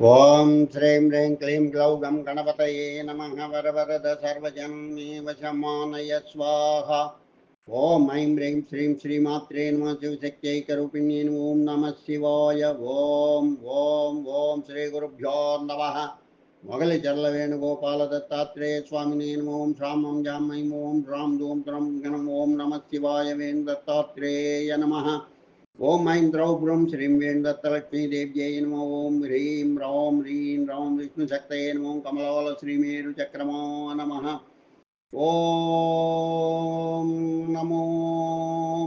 ఓం శ్రీం హ్రీం క్లీం గ్లౌ గం గణపతయే నమ వరవరద సర్వజన్మే వశమానయ స్వాహ. ఓం ఐం హ్రీం శ్రీం శ్రీమాత్రే నమ శివశక్త్యైకరూపిణ్యే ఓం నమ శివాయ. ఓం ఓం ఓం శ్రీ గురుభ్యో నమ. మొగలి చర్ల వేణుగోపాల దత్తాత్రేయ స్వామి నేను ఓం శ్రామం జామై ఓం రామ్ ధూం త్రం గణం ఓం నమ శివాయ వేణు దత్తాత్రేయ నమ. ओम ऐं द्रौ ब्रूं श्रीं वेण्दत्तलक्ष्मीदेव्यै नमो ॐ ह्रीं रौं ह्रीं रौं विष्णुशक्तये नमो कमलोल श्रीमेरुचक्रमो नमः। ॐ नमो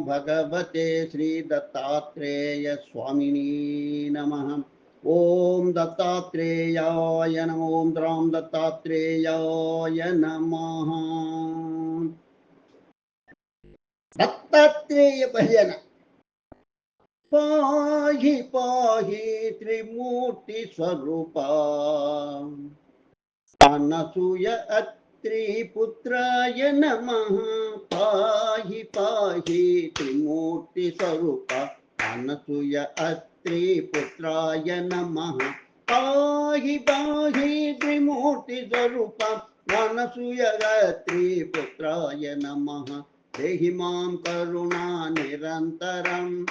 भगवते श्रीदत्तात्रेयस्वामिनी नमः। ॐ दत्तात्रेयाय नमो द्रौं दत्तात्रेयाय नमः। दत्तात्रेयभजन पाही पाही त्रिमूर्ति स्वरूप। अनसूय अत्रिपुत्राय नम। पाही पाही त्रिमूर्ति स्वरूप। अनसूय अत्रिपुत्राय नम। पाही पाही त्रिमूर्ति स्वरूप। अनसूय अत्रिपुत्राय नम। देहि माँ करुणा निरन्तरम्।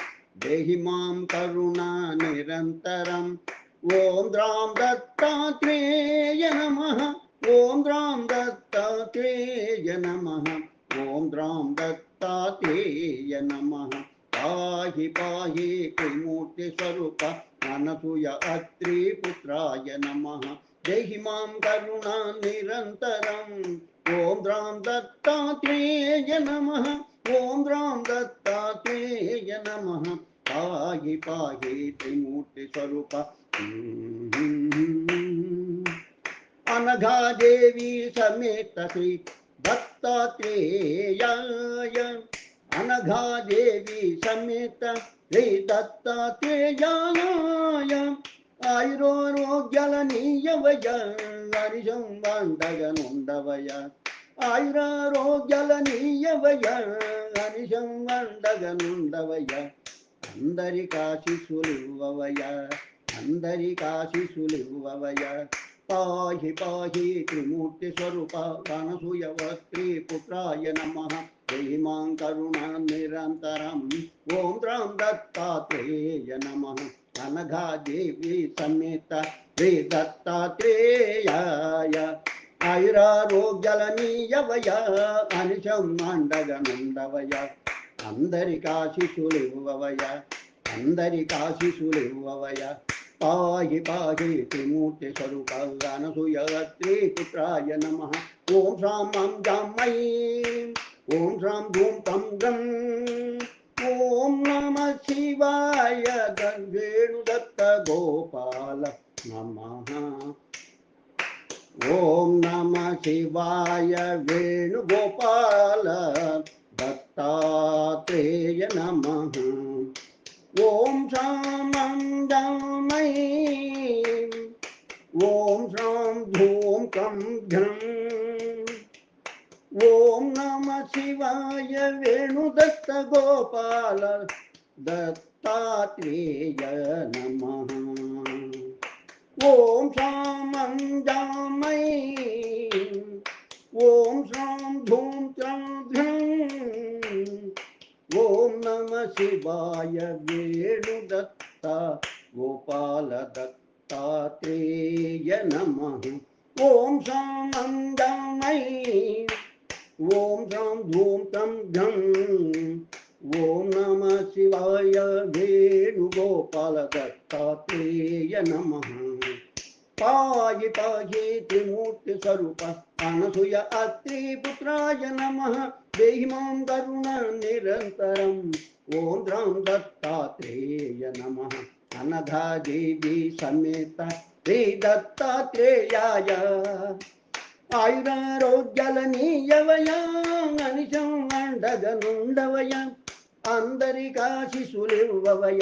స్వరూప అనసూయ అత్రి పుత్రాయ నమ దేహి మాం కరుణా నిరంతరం దేహి మాం కరుణా నిరంతరం ఓం ద్రాం దత్తాత్రేయ నమ ఓం ద్రాం దత్తాత్రేయ నమ ఓం ద్రాం దత్తాత్రేయ నమ పాహి పాహి త్రిమూర్తి స్వరూప అనసూయ ओम राम दत्तात्रेय नम। पाहि पाहि त्रिमूर्ति स्वरूप अनघा देवी समेत श्री दत्तात्रेयाय। अनघा देवी समेत श्री दत्तात्रेयाय। आयुरोग्यलनीयवय हरिशं वाण्डगनुण्डवय ఆయురారోగ్యాల నీయవయ అనిశం వండగనుండవయ అందరి కాశిసులివ్వవయ అందరి కాశిసులివ్వవయ పాహి పాహి త్రిమూర్తి స్వరూప కనసూయ వస్త్రీ పుత్రాయ నమ. జై మాం కరుణా నిరంతరం ఓం రామ్ దత్తాత్రేయ నమ. అనఘా దేవి సమేత శ్రీ దత్తాత్రేయాయ. ఆయురారోగ్యలనీయవయ అనిశం మండగనుండవయ అందరికాశిషులివ్వవయ అందరికాశిషులివ్వవయ పాహి పాహి త్రిమూర్తి స్వరూప అనసూయత్రి పుత్రాయ నమ. ఓం శ్రాం మాం జామయీ ఓం శ్రాం ధూం తం గం. ఓం నమ శివాయ గంగేణుదత్త గోపాల నమ. ओम नम शिवाय वेणुगोपाल दत्तात्रेय नम। ओम श्याम शामन्दमयी ओम श्याम धूं कम घ्रम् ओम नम शिवाय वेणुदत्तगोपाल दत्तात्रेय नमः। ॐ श्रां मञ्जामयी ॐ श्रां धूं चाध्रम् ॐ नमः शिवाय वेणुदत्ता गोपालदत्तात्रेय नमः। ॐ श्रां मञ्जामयी ॐ श्रां धूं तं घं ओम नमः शिवाय वेणुगोपाल दत्तात्रेय नमः पायिताये त्रिमूर्तिस्वरूप अनसूय अत्रिपुत्राय नमः। देहि माँ करुणनिरन्तरम् ॐ द्रां दत्तात्रेय नमः। अनधा देवी समेत श्री दत्तात्रेयाय। आयुरारोग्यलनीयवया, अनिशं मण्डगनुण्डवया అందరి అందరికాశిసులివ్వవయ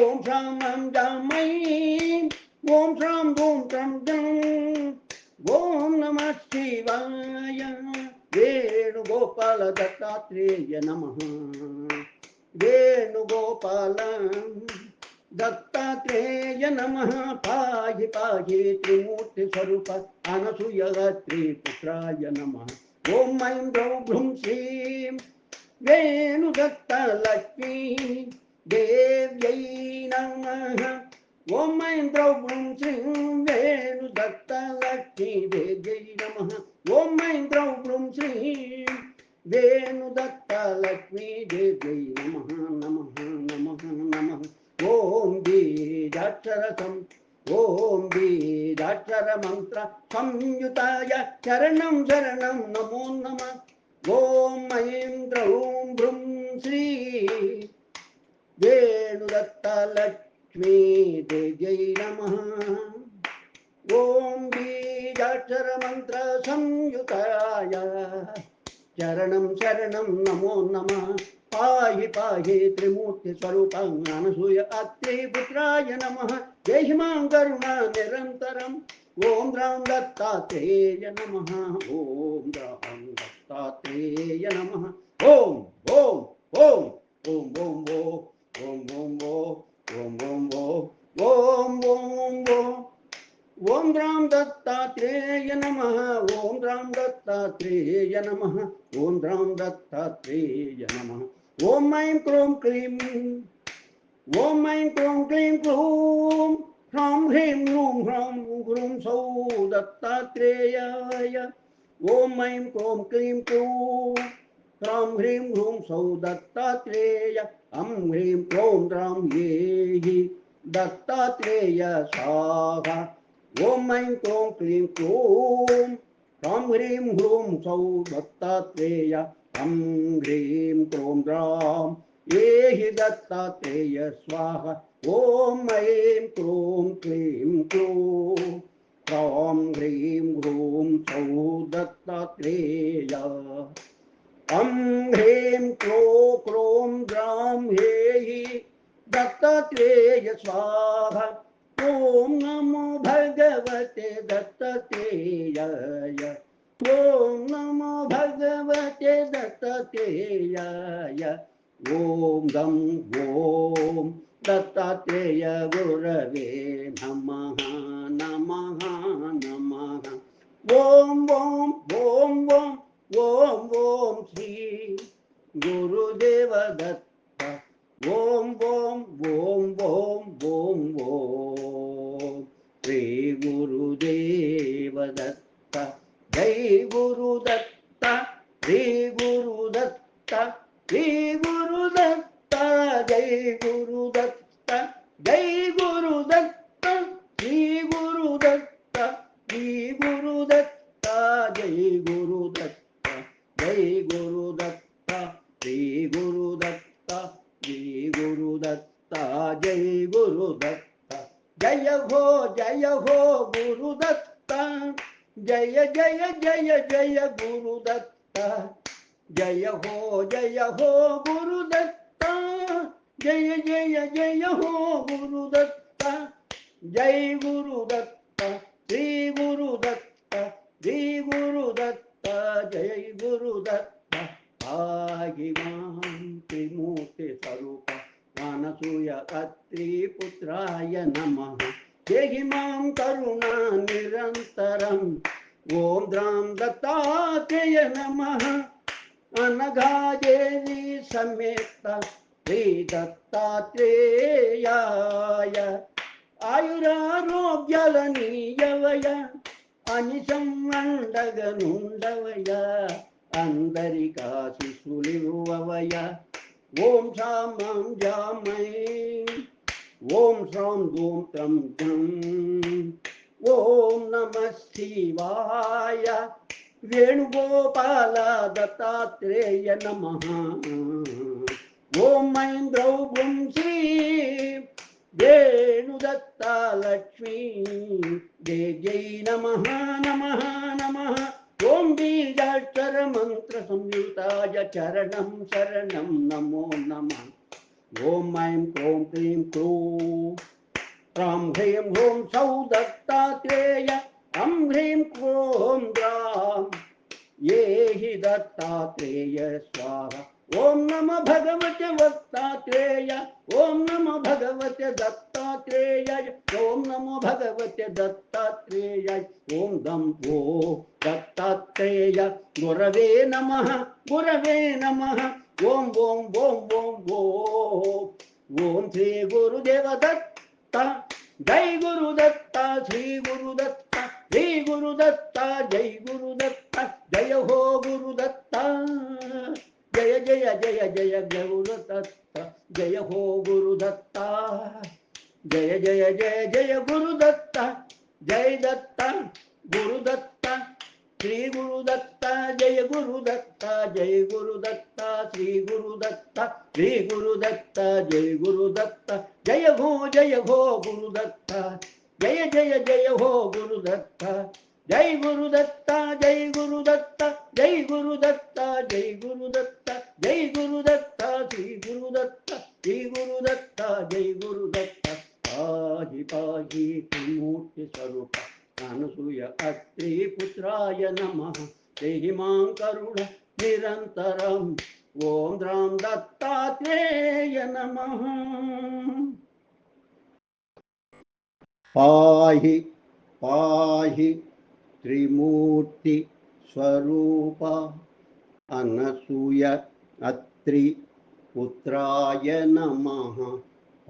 ఓం శ్రామం జామై ఓం శ్రామ్ ఓం శ్రం జం. ఓం నమ శివాయ. వేణుగోపాల దత్తాత్రేయ నమ. వేణుగోపాల దత్తాత్రేయ నమ. పాయి పాయి త్రిమూర్తి స్వరూప అనసూయత్రి పుత్రాయ నమ. ఓం ఐం రౌ భ్రుం శ్రీం వేణుదత్త లక్ష్మీ దేవ్యై నమ ఓం మహేంద్రౌం శ్రీ వేణుదత్తలక్ష్మీ దేవ్యై నమ ఓం మహేంద్రౌం శ్రీ వేణుదత్తలక్ష్మీ దేవ్యై నమ నమ నమ. నమ ఓం బీజాక్షరసం ఓం బీజాక్షర మంత్ర సంయుతాయ శరణం శరణం నమో నమ. ॐ ऐं द्रौं भ्रुं श्री वेणुदत्तलक्ष्मी देव्यै नमः। बीजाक्षरमन्त्र संयुताय, चरणं शरणं नमो नमः। पाहि पाहि त्रिमूर्तिस्वरूपं अनसूय अत्रिपुत्राय नमः। देहि माँ करुणा निरन्तरम्। ॐ रां दत्तात्रेय नमः। ॐ दत्तात्रेय अं ह्रीं क्रों ह्रां येहि दत्तात्रेय स्वाहा ॐ ऐं क्रों क्लीं क्लूं ह्रां ह्रीं ह्रूं सौ दत्तात्रेय अं ह्रीं क्रों ह्रां एहि दत्तात्रेय स्वाहा। ॐ ऐं क्रों क्लीं क्लूं ह्रां ह्रीं ह्रूं सौ दत्तात्रेय। ह्रीं क्लो क्रों द्रां हेहि दत्तात्रेय स्वाहा ॐ नमो भगवते दत्तात्रेयाय। ॐ नमो भगवते दत्तात्रेयाय। ॐ गं ॐ दत्तात्रेय गुरवे नमः नमः नमः। ॐ ॐ ॐ ॐ ஓம் ஓம் ஸ்ரீ குருதேவ தத்த ஓம் ஓம் ஓம் ஓம் ஓம் ஓம் ஸ்ரீ குருதேவ தத்த ஜெய் குரு தத்த ஸ்ரீ குரு தத்த ஸ்ரீ குரு தத்த ஜெய் குரு தத்த ஜெய் குரு தத்த त्रिमूर्तिस्वरूप ज्ञानसूयकत्रीपुत्राय नमः देहि मां करुणा निरन्तरम् ॐ द्रां दत्तात्रेय नमः अनघादेवी समेत श्रीदत्तात्रेयाय आयुरारोग्यलनीयवय अनिशं वण्डगनुण्डवय अन्तरिका सुशूलिभुवय ॐ शां माँ जामये ॐ श्रां गों त्रं त्रम् ॐ नमः शिवाय। वेणुगोपाल दत्तात्रेय नमः। ॐ महेन्द्रौ गुं श्री वेणुदत्ता लक्ष्मी जय जय नमः नमः नमः। ॐ बीजाक्षरमन्त्रसंयुताय चरणं शरणं नमो नमः। ॐ ऐं क्रों क्रीं क्रूं। त्रां ह्रीं ह्रूं सौ दत्तात्रेय अं ं। ह्रीं क्रों द्रां ये हि दत्तात्रेय, स्वाहा। ओम नम भगवते दत्तात्रेय। ओम नम भगवते दत्तात्रेय। ओम नमो भगवते दत्तात्रेय। ओम दम ओ दत्तात्रेय। गुरवे नमः गुरवे नमः। ओम ओम ओम ओम ओम श्री गुरुदेव दत्ता। जय गुरुदत्ता, श्री गुरुदत्ता। श्री गुरुदत्ता, जय गुरुदत्ता। जय हो गुरुदत्ता। जय जय जय जय गुरुदत्ता जय हो गुरुदत्ता जय जय जय जय गुरुदत्ता जय दत्ता गुरुदत्ता श्री गुरुदत्ता जय गुरुदत्ता जय गुरुदत्ता श्री गुरुदत्ता श्री गुरुदत्ता जय गुरुदत्ता जय हो जय हो गुरुदत्ता जय जय जय हो गुरुदत्ता जय गुरु दत्ता, जय गुरु दत्ता, जय गुरु दत्ता, जय गुरु दत्ता, जय गुरु दत्ता, श्री गुरु दत्ता, श्री गुरु दत्ता, जय गुरु दत्ता। पाहि पाहि, त्रिमूर्ति स्वरूप ज्ञानसूय अत्रि पुत्राय नमः। देहि माँ करुण निरन्तरम् ॐ राम दत्तात्रेय नमः। पाहि पाहि। त्रिमूर्तिस्वरूपा अनसूय अत्रि पुत्राय नमः।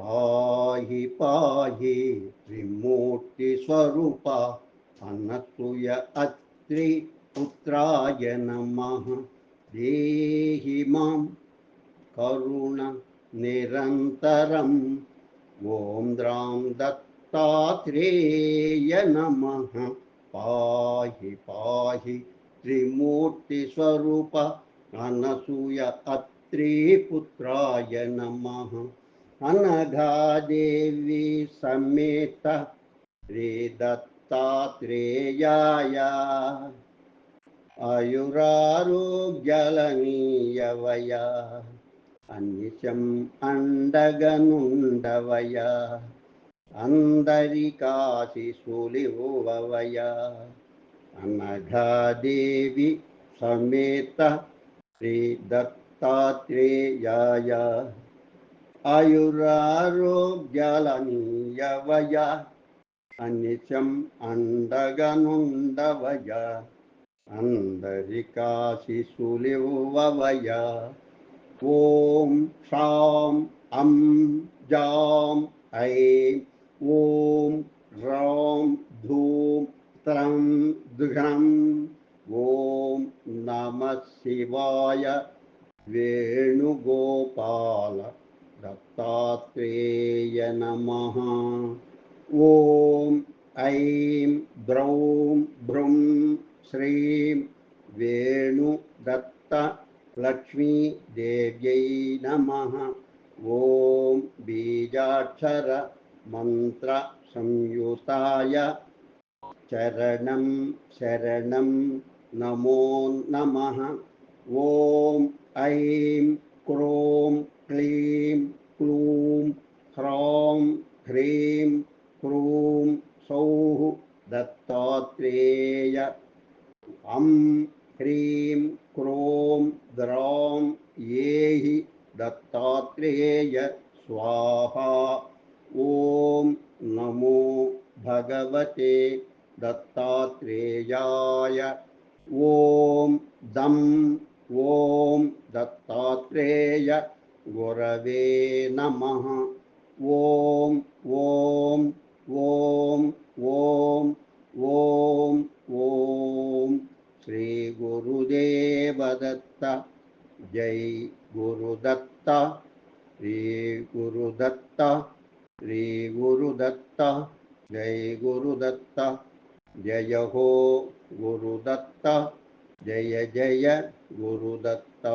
पाहि पाहि त्रिमूर्तिस्वरूपा अनसूय अत्रि पुत्राय नमः। देहि मां करुणनिरन्तरं ॐ द्रां दत्तात्रेय नमः। ద్రాం దత్తాత్రేయ నమ పాహి పాహి త్రిమూర్తి స్వరూప అనసూయ అత్రి పుత్రాయ నమ అనఘాదేవి సమేత अन्दरिकाशिशूलिवया अनघादेवी समेतः श्रीदत्तात्रेय आयुरारोग्यालनीयवय। अनिचम् अण्डनुण्डवय ॐ शां अं जां ऐं ॐ ह्रौं धूं त्रं दृहं ॐ नमः शिवाय वेणुगोपाल दत्तात्रेय नमः। ॐ ऐं द्रौं भ्रुं श्रीं वेणुदत्तलक्ष्मीदेव्यै नमः। ॐ बीजाक्षर मन्त्रसंयुताय चरणं शरणं नमो नमः। ॐ ऐं क्रों क्लीं क्लूं ह्रौं ह्रीं क्रूं सौः दत्तात्रेय। अं ह्रीं क्रों द्रौं येहि दत्तात्रेय। स्वाहा। ॐ भगवते दत्तात्रेयाय। ॐ दं ॐ दत्तात्रेय गुरवे नमः। ॐ ॐ ॐ ॐ ॐ ॐ। श्रीगुरुदेवदत्त जय गुरुदत्त। श्रीगुरुदत्त श्रीगुरुदत्त जय गुरुदत्त जय हो गुरुदत्त जय जय गुरुदत्त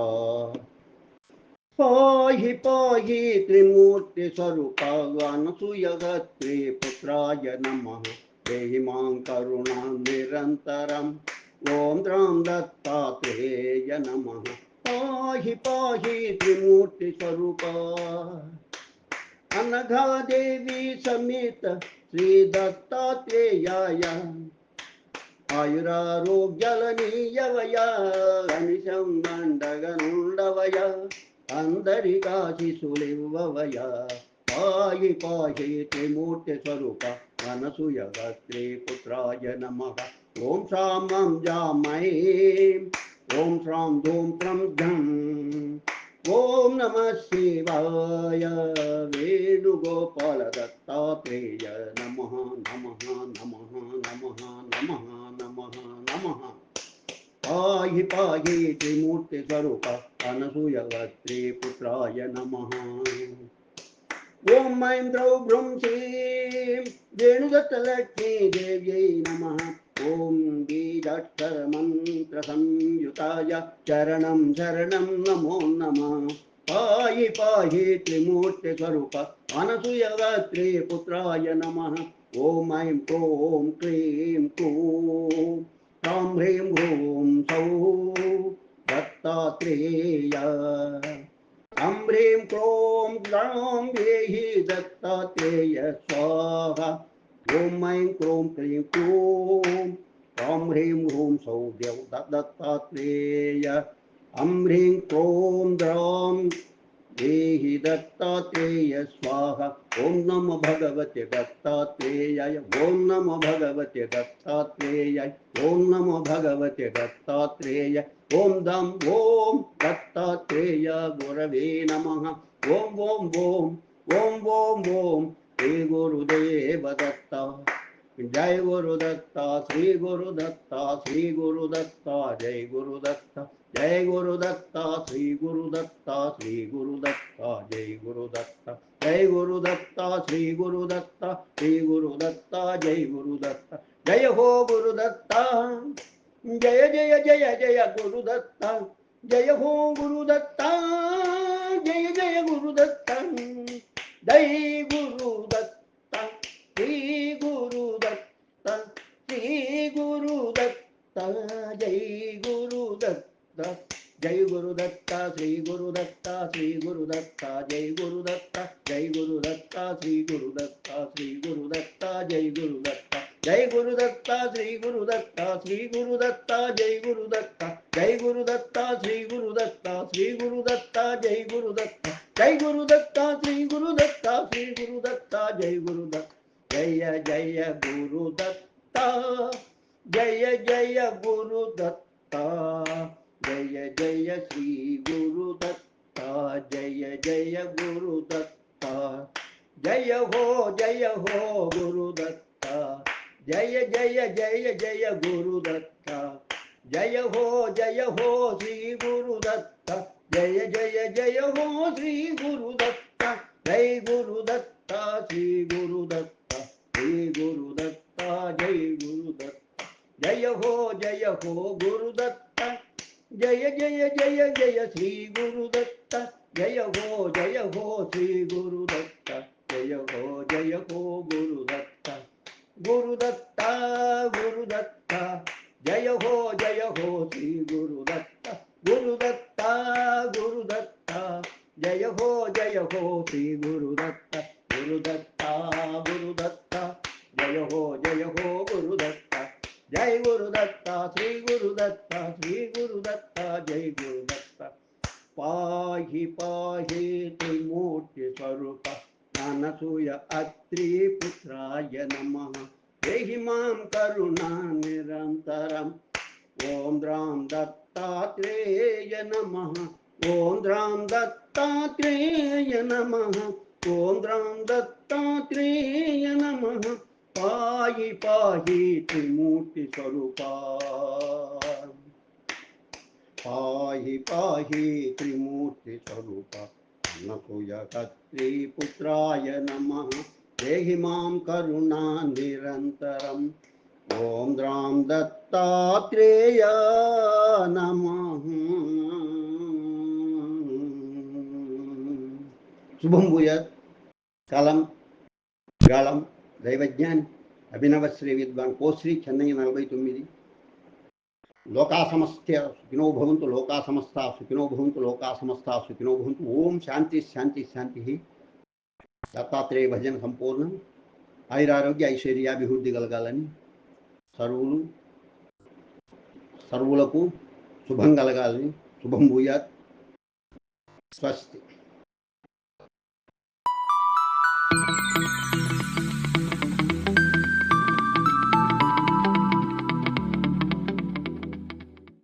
पाहि पाहि त्रिमूर्तिस्वरूप पुत्राय नमः। देहि माँ करुणा निरन्तरम् ॐ द्रां दत्तात्रेय नमः। पाहि पाहि त्रिमूर्तिस्वरूपा अनघा देवी समेत శ్రీదత్తాత్రేయాయ ఆయురారోగ్యాలనీయవయ అనిశం దండగనుండవయ అందరి కాశిసులివ్వవయ పాయి పాయి త్రిమూర్తి స్వరూప మనసుయగ శ్రీపుత్రాయ నమ ఓం సామం జామై ఓం శ్రాం ధూం త్రం ఝం ॐ नमः शिवाय वेणुगोपालदत्तात्रेय नमः नमः नमः नमः नमः नमः नमः। पाहि पाहि त्रिमूर्तिस्वरूप अनसूयवत्रीपुत्राय नमः। ॐ महेन्द्रौ भ्रुंसीं वेणुदत्तलक्ष्मी देव्यै नमः। ॐ गीताक्षरमन्त्रसंयुताय चरणं चरणं नमो नमः। पायि पाहि त्रिमूर्तिस्वरूप अनसुयवस्त्रिपुत्राय नमः। ॐ ऐं क्रों क्रीं क्रूं। कूं ह्रीं ह्रूं सौः। दत्तात्रेय ं। ह्रीं क्रों क्लां वेहि दत्तात्रेय। स्वाहा। ॐ ऐं क्रों क्लीं क्रूं ह्रां ह्रीं ह्रूं सौ देव दत्तात्रेय अं ह्रीं क्रों द्रौं, देहि दत्तात्रेय स्वाहा, ॐ नमो भगवते दत्तात्रेयाय, ॐ नमो भगवते दत्तात्रेयाय, ॐ नमो भगवते दत्तात्रेय ॐ दं ॐ दत्तात्रेय गुरवे नमः, ॐ ॐ ॐ ॐ ॐ ॐ श्री गुरुदेव दत्ता जय गुरुदत्ता श्री गुरुदत्ता श्री गुरुदत्ता जय गुरुदत्ता। जय गुरुदत्ता श्री गुरुदत्ता श्री गुरुदत्ता जय गुरुदत्ता। जय गुरुदत्ता श्री गुरुदत्ता श्री गुरुदत्ता जय गुरुदत्ता। जय हो गुरुदत्ता। जय जय जय जय गुरुदत्ता। जय हो गुरुदत्ता। जय जय गुरुदत्ता। जय गुरुदत्ता श्री गुरुदत्ता श्री गुरुदत्ता जय गुरुदत्ता जय गुरुदत्ता श्री गुरुदत्ता श्री गुरुदत्ता जय गुरुदत्ता जय गुरुदत्ता श्री गुरुदत्ता श्री गुरुदत्ता जय गुरुदत्ता जय गुरुदत्ता श्री गुरुदत्ता श्री गुरुदत्ता जय गुरुदत्ता जय गुरुदत्ता श्री गुरुदत्ता श्री गुरुदत्ता जय गुरुदत्ता जय गुरुदत्ता श्री गुरुदत्ता श्री गुरुदत्ता जय गुरुदत्ता जय जय गुरुदत्ता जय जय गुरुदत्ता जय जय श्री गुरुदत्ता जय जय गुरुदत्ता जय हो जय हो गुरुदत्ता जय जय जय जय गुरुदत्ता जय हो जय हो श्री गुरुदत्ता जय जय जय हो श्री गुरुदत्ता जय गुरुदत्ता श्री गुरुदत्ता श्री गुरुदत्ता जय गुरुदत्ता జయ హో జయ హో గురుదత్త. జయ జయ జయ జయ శ్రీ గురుదత్త. జయ హో జయ హో శ్రీ ॐ द्रां दत्तात्रेय नमः। ॐ द्रां दत्तात्रेय नमः। ॐ द्रां दत्तात्रेय नमः। पाहि पाहि त्रिमूर्ति स्वरूपा। पाहि पाहि त्रिमूर्ति स्वरूप। नकुय पुत्राय नमः। देहि माँ करुणा निरन्तरम्। ॐ द्रां दत्तात्रेय नमः శుభం భూయాత్ కలం గాళం దైవజ్ఞాని అభినవ శ్రీ విద్వాన్ కోశ్రీ చెన్నై నలభై తొమ్మిది లోకా సమస్త సుఖినో భవంతు లోకా సమస్త సుఖినో భవంతు లోకా సమస్త సుఖినో భవంతు ఓం శాంతి శాంతి శాంతి దత్తాత్రేయ భజన సంపూర్ణం ఆయురారోగ్య ఐశ్వర్యాభివృద్ధి కలగాలని సర్వులు సర్వులకు శుభం కలగాలని శుభం భూయాత్. స్వస్తి.